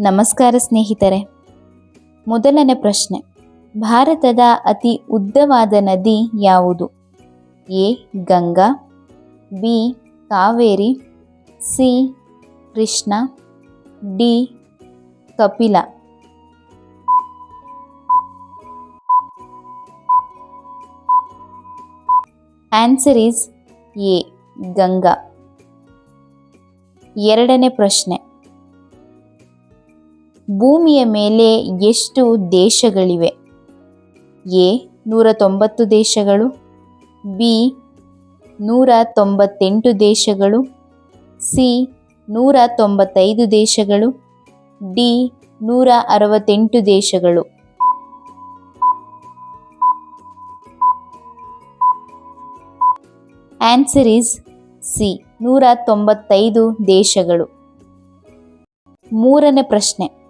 ನಮಸ್ಕಾರ ಸ್ನೇಹಿತರೆ. ಮೊದಲನೇ ಪ್ರಶ್ನೆ. ಭಾರತದ ಅತಿ ಉದ್ದವಾದ ನದಿ ಯಾವುದು? A, Ganga, B, Kaveri, C, Krishna, D, Kapila. Answer is A Ganga. ಎರಡನೇ ಪ್ರಶ್ನೆ. ಭೂಮಿಯ ಮೇಲೆ ಎಷ್ಟು ದೇಶಗಳಿವೆ? ಎ ನೂರ ತೊಂಬತ್ತು ದೇಶಗಳು, ಬಿ ನೂರ ತೊಂಬತ್ತೆಂಟು ದೇಶಗಳು, ಸಿ ನೂರ ತೊಂಬತ್ತೈದು ದೇಶಗಳು, ಡಿ ನೂರ ಅರವತ್ತೆಂಟು ದೇಶಗಳು. ಆನ್ಸರ್ ಈಸ್ ಸಿ ನೂರ ತೊಂಬತ್ತೈದು ದೇಶಗಳು. ಮೂರನೇ ಪ್ರಶ್ನೆ.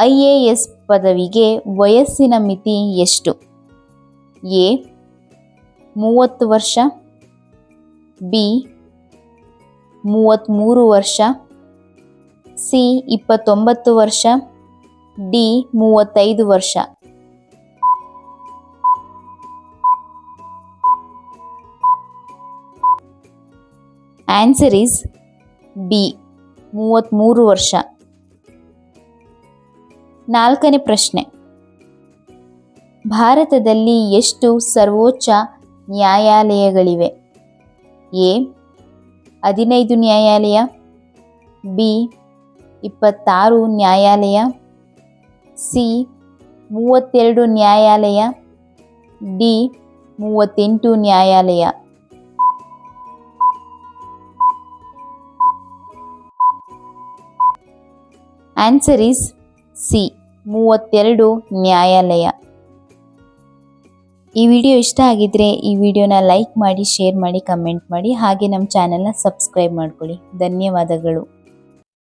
ಐ ಎ ಎಸ್ ಪದವಿಗೆ ವಯಸ್ಸಿನ ಮಿತಿ ಎಷ್ಟು? ಎ, ಮೂವತ್ತು ವರ್ಷ, ಬಿ, ಮೂವತ್ತ್ಮೂರು ವರ್ಷ, ಸಿ, ಇಪ್ಪತ್ತೊಂಬತ್ತು ವರ್ಷ, ಡಿ, ಮೂವತ್ತೈದು ವರ್ಷ. ಆನ್ಸರ್ ಈಸ್ ಬಿ ಮೂವತ್ತ್ಮೂರು ವರ್ಷ. ನಾಲ್ಕನೇ ಪ್ರಶ್ನೆ. ಭಾರತದಲ್ಲಿ ಎಷ್ಟು ಸರ್ವೋಚ್ಚ ನ್ಯಾಯಾಲಯಗಳಿವೆ? ಎ, ಹದಿನೈದು ನ್ಯಾಯಾಲಯ, ಬಿ, ಇಪ್ಪತ್ತಾರು ನ್ಯಾಯಾಲಯ, ಸಿ, ಮೂವತ್ತೆರಡು ನ್ಯಾಯಾಲಯ, ಡಿ, ಮೂವತ್ತೆಂಟು ನ್ಯಾಯಾಲಯ. ಆನ್ಸರ್ ಈಸ್ ಸಿ, ಮೂವತ್ತೆರಡು ನ್ಯಾಯಾಲಯ. ಈ ವಿಡಿಯೋ ಇಷ್ಟ ಆಗಿದ್ರೆ ಈ ವಿಡಿಯೋನ ಲೈಕ್ ಮಾಡಿ, ಶೇರ್ ಮಾಡಿ, ಕಮೆಂಟ್ ಮಾಡಿ, ಹಾಗೆ ನಮ್ಮ ಚಾನೆಲ್ನ ಸಬ್ಸ್ಕ್ರೈಬ್ ಮಾಡ್ಕೊಳ್ಳಿ. ಧನ್ಯವಾದಗಳು.